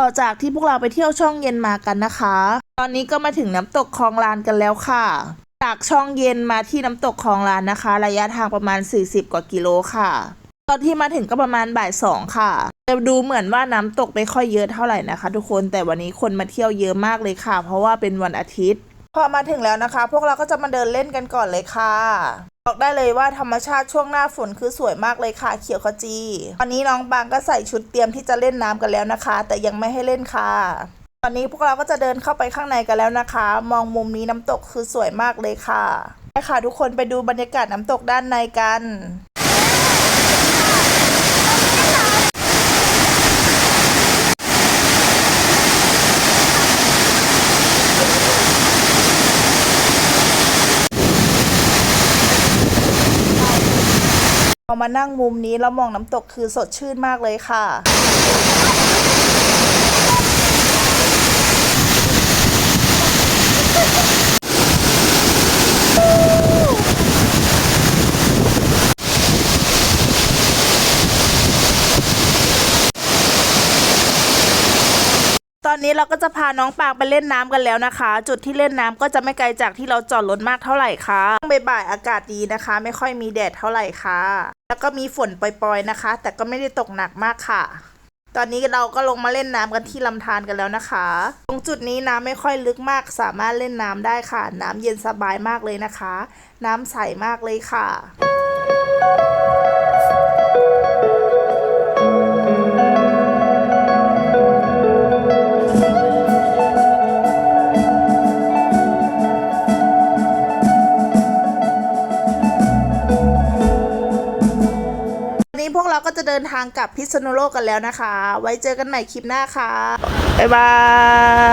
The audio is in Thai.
ต่อจากที่พวกเราไปเที่ยวช่องเย็นมากันนะคะ ตอนนี้ก็มาถึงน้ำตกคลองลานกันแล้วค่ะ จากช่องเย็นมาที่น้ำตกคลองลานนะคะ ระยะทางประมาณ 40 กว่ากิโลค่ะ ตอนที่มาถึงก็ประมาณบ่ายสองค่ะแต่ดูเหมือนว่าน้ำตกไม่ค่อยเยอะเท่าไหร่นะคะ ทุกคน แต่วันนี้คนมาเที่ยวเยอะมากเลยค่ะ เพราะว่าเป็นวันอาทิตย์ พอมาถึงแล้วนะคะ พวกเราก็จะมาเดินเล่นกันก่อนเลยค่ะ บอกได้เลยว่าธรรมชาติช่วงหน้าฝนคือสวยมากเลยค่ะ เขียวขจี ตอนนี้น้องบางก็ใส่ชุดเตรียมที่จะเล่นน้ำกันแล้วนะคะ แต่ยังไม่ให้เล่นค่ะ ตอนนี้พวกเราก็จะเดินเข้าไปข้างในกันแล้วนะคะ มองมุมนี้น้ำตกคือสวยมากเลยค่ะไปค่ะทุกคนไปดูบรรยากาศน้ำตกด้านในกัน พอมานั่งมุมนี้แล้วมองน้ำตกคือสดชื่นมากเลยค่ะตอนนี้เราก็จะพาน้องปางไปเล่นน้ำกันแล้วนะคะ จุดที่เล่นน้ำก็จะไม่ไกลจากที่เราจอดรถมากเท่าไหร่ค่ะบ่ายๆอากาศดีนะคะ ไม่ค่อยมีแดดเท่าไหร่ค่ะ แล้วก็มีฝนปล่อยๆนะคะ แต่ก็ไม่ได้ตกหนักมากค่ะ ตอนนี้เราก็ลงมาเล่นน้ำกันที่ลำธารกันแล้วนะคะ ตรงจุดนี้น้ำไม่ค่อยลึกมาก สามารถเล่นน้ำได้ค่ะ น้ำเย็นสบายมากเลยนะคะ น้ำใสมากเลยค่ะ พวกเราก็จะเดินทางกลับพิษณุโลกกันแล้วนะคะ ไว้เจอกันใหม่คลิปหน้าค่ะ บ๊ายบาย